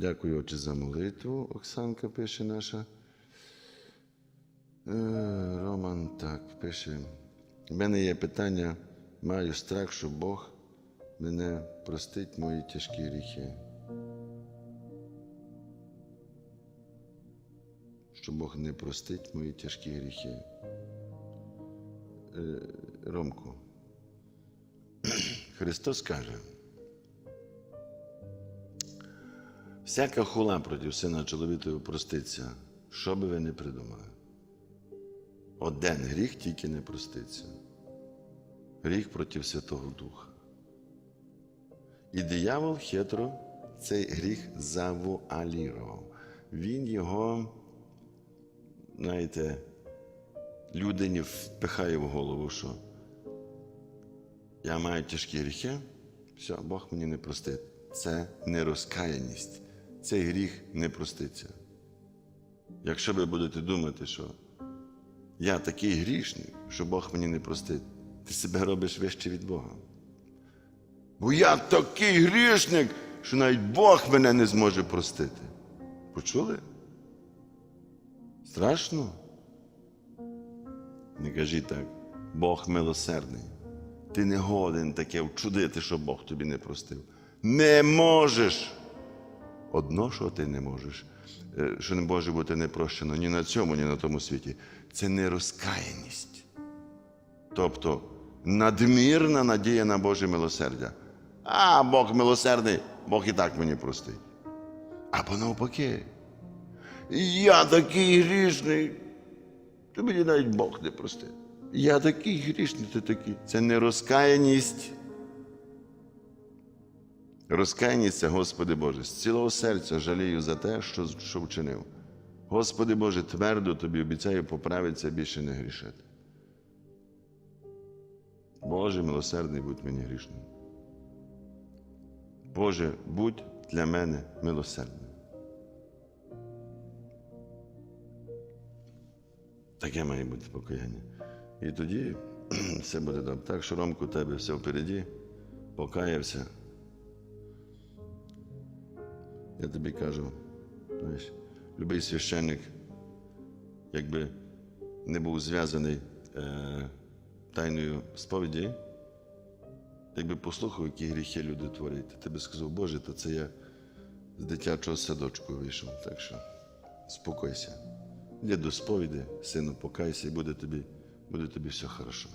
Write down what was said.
Дякую, Отче, за молитву. Оксанка пише наша. Е, Роман так пише. У мене є питання. Маю страх, що Бог мене простить мої тяжкі гріхи. Що Бог не простить мої тяжкі гріхи. Е, Ромку. Христос каже. Всяка хула проти сина чоловітою проститься, що би ви не придумали. Один гріх тільки не проститься. Гріх проти Святого Духа. І диявол хитро цей гріх завуалірував. Він його, знаєте, людині впихає в голову, що я маю тяжкі гріхи, все, Бог мені не простить. Це нерозкаяність. Цей гріх не проститься. Якщо ви будете думати, що я такий грішний, що Бог мені не простить, ти себе робиш вище від Бога. Бо я такий грішник, що навіть Бог мене не зможе простити. Почули? Страшно? Не кажіть так, Бог милосердний. Ти не годен таке вчудити, що Бог тобі не простив. Не можеш. Одно, що ти не можеш, е, що не може бути не прощено ні на цьому, ні на тому світі, це нерозкаяність. Тобто надмірна надія на Боже милосердя. А Бог милосердний, Бог і так мені простить. Або навпаки. Я такий грішний, то мені навіть Бог не простить. Я такий грішний, ти такий. Це не розкаяність. Розкаяність це, Господи Боже, з цілого серця жалію за те, що, що вчинив. Господи Боже, твердо тобі обіцяю поправитися більше не грішити. Боже, милосердний, будь мені грішним. Боже, будь для мене милосердним. Таке має бути покаяння. І тоді все буде добре. Так що Ромку, у тебе все впереді, покаявся. Я тобі кажу, знаєш, любий священник, якби не був зв'язаний е, тайною сповіді, якби послухав, які гріхи люди творять, ти би сказав, Боже, то це я з дитячого садочку вийшов. Так що спокойся. Йди до сповіді, сину, покайся, і буде тобі, буде тобі все хорошо.